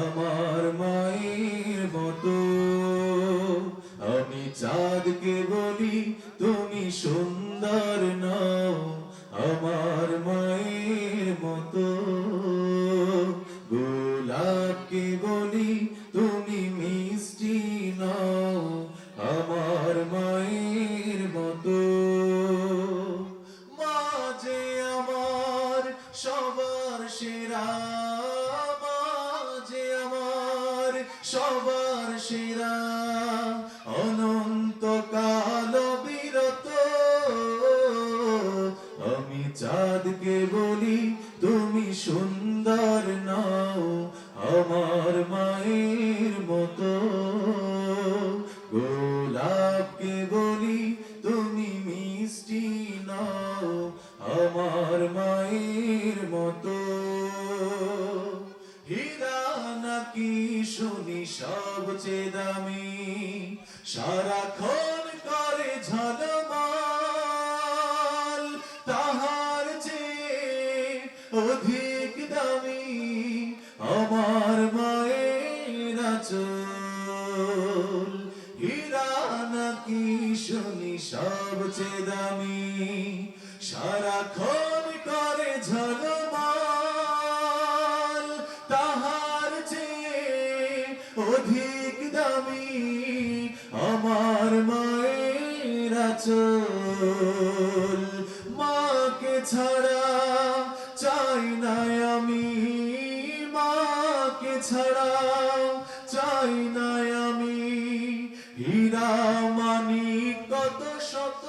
আমার মায়ের মতো। আমি চাঁদকে বলি, তুমি সুন্দর নাও। আমার মায়ের মতো। গোলাপকে বলি, তুমি মিষ্টি নাও। আমার মায়ের মতো। মাঝে আমার সবার সেরা সবার সেরা অনন্ত কাল বিরত। আমি চাঁদকে বলি, তুমি সুন্দর নাও, আমার মায়ের মতো। গোলাপকে বলি, তুমি মিষ্টি নাও, আমার মায়ের মতো। শুনি সবচেয়ে দামি সারাক্ষণ করে ঝলমাল। তাহার চেয়ে অধিক দামি আমার মায়ের আচল। হীরা নাকি শুনি সবচেয়ে দামি সারাক্ষণ করে ঝলমাল। আচল মাকে ছাড়া চাই না আমি মাকে ছাড়া চাই না আমি হীরা মানি কত শত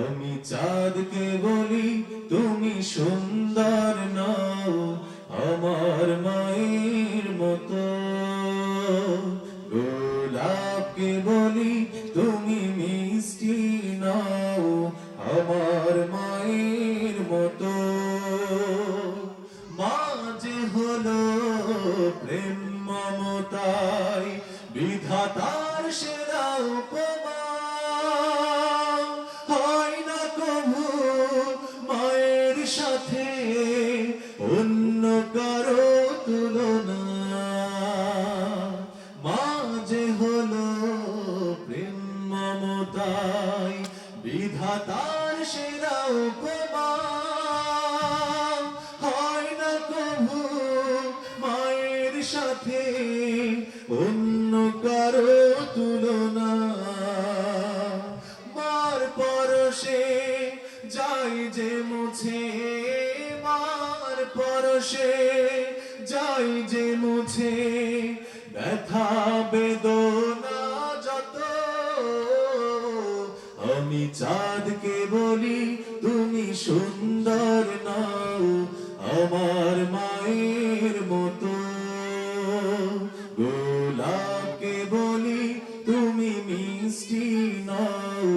আমি চাঁদকে বলি, তুমি সুন্দর নাও, আমার মায়ের মতো। গোলাপকে বলি, তুমি মিষ্টি নাও, আমার মায়ের মতো। মাঝে হলো প্রেম মমতায়, বিধাতার সেরা মাঝে হলো প্রেম মমতায়, বিধাতার সেরা উপমা। হয় না কভু মায়ের সাথে অন্য কারও তুলনা। মার পরশে যাই যে মুছে, মার পরশে যাই যে মুছে ব্যথা, বেদনা যত, আমি চাঁদকে বলি, তুমি সুন্দর নাও, আমার মায়ের মতো। গোলাপকে বলি, তুমি মিষ্টি নাও,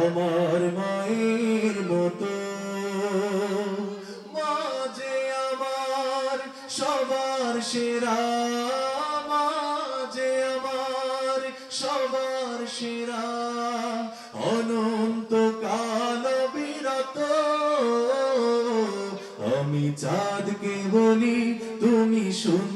আমার মায়ের মতো। মাঝে আমার সবার সেরা সবার সেরা অনন্ত কাল বিরত। আমি চাঁদকে বলি তুমি সুন্দর